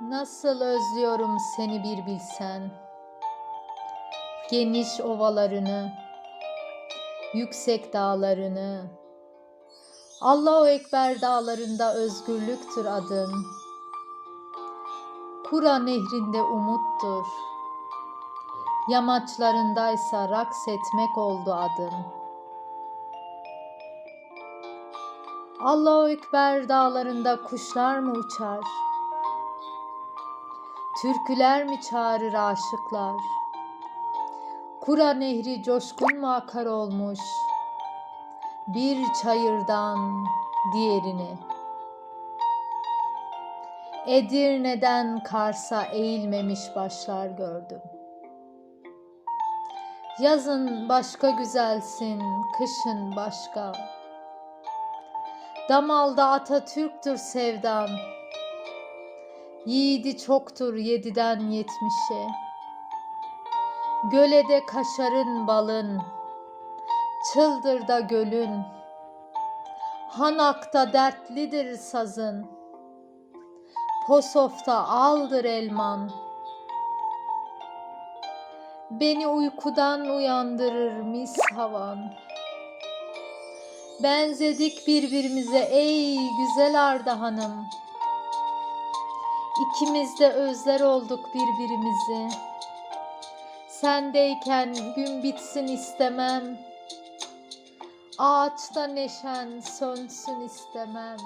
Nasıl özlüyorum seni bir bilsen. Geniş ovalarını, yüksek dağlarını. Allahu Ekber dağlarında özgürlüktür adın. Kura nehrinde umuttur. Yamaçlarındaysa raks etmek oldu adın. Allahu Ekber dağlarında kuşlar mı uçar? Türküler mi çağırır aşıklar? Kura nehri coşkun mu akar olmuş? Bir çayırdan diğerini. Edirne'den Kars'a eğilmemiş başlar gördüm. Yazın başka güzelsin, kışın başka. Damalda Atatürk'tür sevdan. Yiğidi çoktur yediden yetmişe. Gölede kaşarın balın, çıldırda gölün. Hanakta dertlidir sazın, Posof'ta aldır elman. Beni uykudan uyandırır mis havan. Benzedik birbirimize ey güzel Arda Hanım. İkimiz de özler olduk birbirimizi. Sendeyken gün bitsin istemem. Ağaçta neşen sönsün istemem.